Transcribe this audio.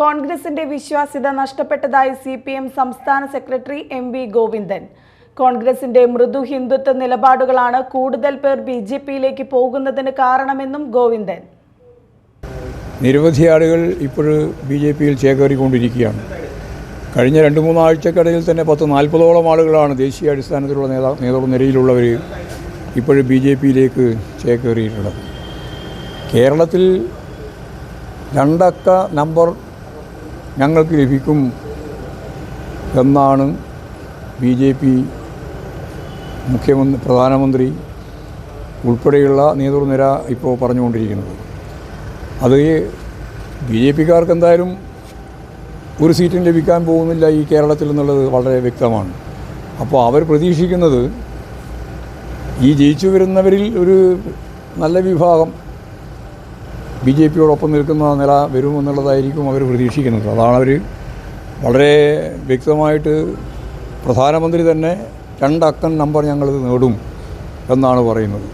കോൺഗ്രസിന്റെ വിശ്വാസ്യത നഷ്ടപ്പെട്ടതായി സി പി എം സംസ്ഥാന സെക്രട്ടറി എം വി ഗോവിന്ദൻ. കോൺഗ്രസിന്റെ മൃദു ഹിന്ദുത്വ നിലപാടുകളാണ് കൂടുതൽ പേർ ബി ജെ പിയിലേക്ക് പോകുന്നതിന് കാരണമെന്നും ഗോവിന്ദൻ. നിരവധി ആളുകൾ ഇപ്പോൾ ബി ജെ പിയിൽ ചേക്കേറിക്കൊണ്ടിരിക്കുകയാണ്. കഴിഞ്ഞ രണ്ട് മൂന്നാഴ്ചക്കിടയിൽ തന്നെ പത്ത് നാൽപ്പതോളം ആളുകളാണ് ദേശീയ അടിസ്ഥാനത്തിലുള്ള നേതാ നേതൃനിരയിലുള്ളവർ ഇപ്പോഴും ബി ജെ പിയിലേക്ക് ചേക്കേറിയിട്ടുള്ളത്. കേരളത്തിൽ രണ്ടക്ക നമ്പർ ഞങ്ങൾക്ക് ലഭിക്കും എന്നാണ് ബി ജെ പി മുഖ്യമന്ത്രി പ്രധാനമന്ത്രി ഉൾപ്പെടെയുള്ള നേതൃനിര ഇപ്പോൾ പറഞ്ഞുകൊണ്ടിരിക്കുന്നത്. അത് ബി ജെ പിക്കാർക്ക് എന്തായാലും ഒരു സീറ്റും ലഭിക്കാൻ പോകുന്നില്ല ഈ കേരളത്തിൽ എന്നുള്ളത് വളരെ വ്യക്തമാണ്. അപ്പോൾ അവർ പ്രതീക്ഷിക്കുന്നത് ഈ ജയിച്ചു വരുന്നവരിൽ ഒരു നല്ല വിഭാഗം ബി ജെ പിയോടൊപ്പം നിൽക്കുന്ന നില വരുമെന്നുള്ളതായിരിക്കും അവർ പ്രതീക്ഷിക്കുന്നത്. അതാണ് അവർ വളരെ വ്യക്തമായിട്ട് പ്രധാനമന്ത്രി തന്നെ രണ്ടക്കം നമ്പർ ഞങ്ങളിത് നേടും എന്നാണ് പറയുന്നത്.